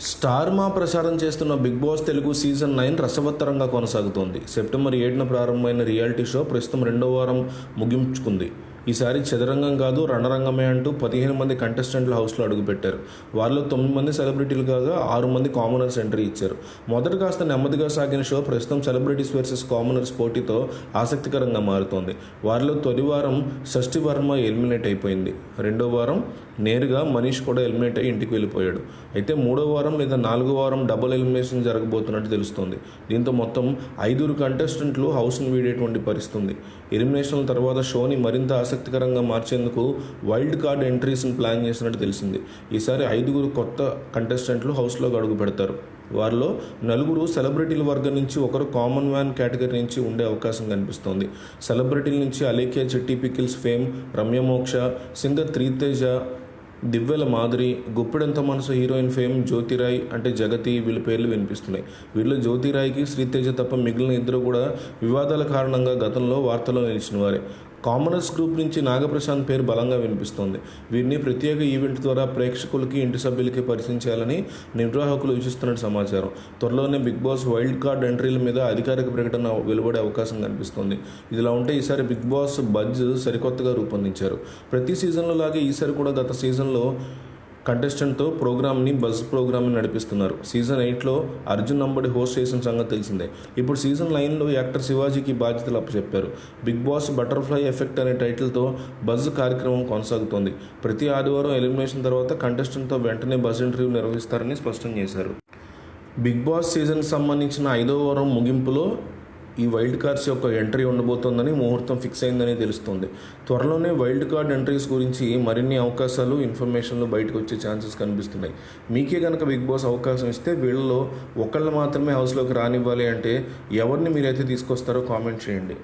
Star Maa ప్రసారం చేస్తున్న Big Boss Telugu season nine రసవత్తరంగా కొనసాగుతోంది. సెప్టెంబర్ ఏడున ప్రారంభమైన రియాలిటీ షో ప్రస్తుతం రెండో వారం ముగించుకుంది. ఈసారి చదరంగం కాదు రణరంగమే అంటూ పదిహేను మంది కంటెస్టెంట్లు హౌస్లో అడుగుపెట్టారు. వారిలో తొమ్మిది మంది సెలబ్రిటీలు కాగా ఆరు మంది కామనర్స్ ఎంట్రీ ఇచ్చారు. మొదట కాస్త నెమ్మదిగా సాగిన షో ప్రస్తుతం సెలబ్రిటీస్ వర్సెస్ కామనర్స్ పోటీతో ఆసక్తికరంగా మారుతోంది. వారిలో తొలి వారం షష్ఠి వర్మ ఎలిమినేట్ అయిపోయింది. రెండో వారం నేరుగా మనీష్ కూడా ఎలిమినేట్ అయ్యి ఇంటికి వెళ్ళిపోయాడు. అయితే మూడో వారం లేదా నాలుగో వారం డబుల్ ఎలిమినేషన్ జరగబోతున్నట్టు తెలుస్తోంది. దీంతో మొత్తం ఐదుగురు కంటెస్టెంట్లు హౌస్ను వీడేటువంటి పరిస్థితుంది. ఎలిమినేషన్ల తర్వాత షోని మరింత ఆసక్తికరంగా మార్చేందుకు వైల్డ్ కార్డ్ ఎంట్రీస్ని ప్లాన్ చేసినట్టు తెలిసింది. ఈసారి ఐదుగురు కొత్త కంటెస్టెంట్లు హౌస్లోకి అడుగు పెడతారు. వారిలో నలుగురు సెలబ్రిటీల వర్గం నుంచి ఒకరు కామన్ మ్యాన్ కేటగిరీ నుంచి ఉండే అవకాశం కనిపిస్తోంది. సెలబ్రిటీల నుంచి Alekhya Chitti pickles fame Ramya Moksha singer Sritheja దివ్యల మాదిరి గుప్పెడంత మనసు హీరోయిన్ ఫేమ్ జ్యోతిరాయ్ అంటే జగతి వీళ్ళ పేర్లు వినిపిస్తున్నాయి. వీళ్ళు జ్యోతిరాయ్కి శ్రీతేజ తప్ప మిగిలిన ఇద్దరు కూడా వివాదాల కారణంగా గతంలో వార్తల్లో నిలిచిన వారే. కామనర్స్ గ్రూప్ నుంచి నాగప్రశాంత్ పేరు బలంగా వినిపిస్తోంది. వీరిని ప్రత్యేక ఈవెంట్ ద్వారా ప్రేక్షకులకి ఇంటి సభ్యులకి పరిచయం చేయాలని నిర్వాహకులు యోచిస్తున్నట్టు సమాచారం. త్వరలోనే బిగ్ బాస్ వైల్డ్ కార్డ్ ఎంట్రీల మీద అధికారిక ప్రకటన వెలువడే అవకాశం కనిపిస్తోంది. ఇదిలా ఉంటే ఈసారి బిగ్ బాస్ బజ్ సరికొత్తగా రూపొందించారు. ప్రతి సీజన్లో లాగే ఈసారి కూడా గత సీజన్లో కంటెస్టెంట్తో ప్రోగ్రామ్ని బజ్ ప్రోగ్రామ్ని నడిపిస్తున్నారు. సీజన్ ఎయిట్లో అర్జున్ అంబడి హోస్ట్ చేసిన సంగతి తెలిసిందే. ఇప్పుడు సీజన్ నైన్లో యాక్టర్ శివాజీకి బాధ్యతలు అప్పచెప్పారు. బిగ్ బాస్ బటర్ఫ్లై ఎఫెక్ట్ అనే టైటిల్తో బజ్ కార్యక్రమం కొనసాగుతోంది. ప్రతి ఆదివారం ఎలిమినేషన్ తర్వాత కంటెస్టెంట్తో వెంటనే బజ్ ఇంటర్వ్యూ నిర్వహిస్తారని స్పష్టం చేశారు. బిగ్ బాస్ సీజన్కి సంబంధించిన ఐదో వారం ముగింపులో ఈ వైల్డ్ కార్డ్స్ యొక్క ఎంట్రీ ఉండబోతోందని ముహూర్తం ఫిక్స్ అయిందని తెలుస్తుంది. త్వరలోనే వైల్డ్ కార్డ్ ఎంట్రీస్ గురించి మరిన్ని అవకాశాలు ఇన్ఫర్మేషన్లు బయటకు వచ్చే ఛాన్సెస్ కనిపిస్తున్నాయి. మీకే కనుక బిగ్ బాస్ అవకాశం ఇస్తే వీళ్ళలో ఒకళ్ళు మాత్రమే హౌస్లోకి రానివ్వాలి అంటే ఎవరిని మీరైతే తీసుకొస్తారో కామెంట్ చేయండి.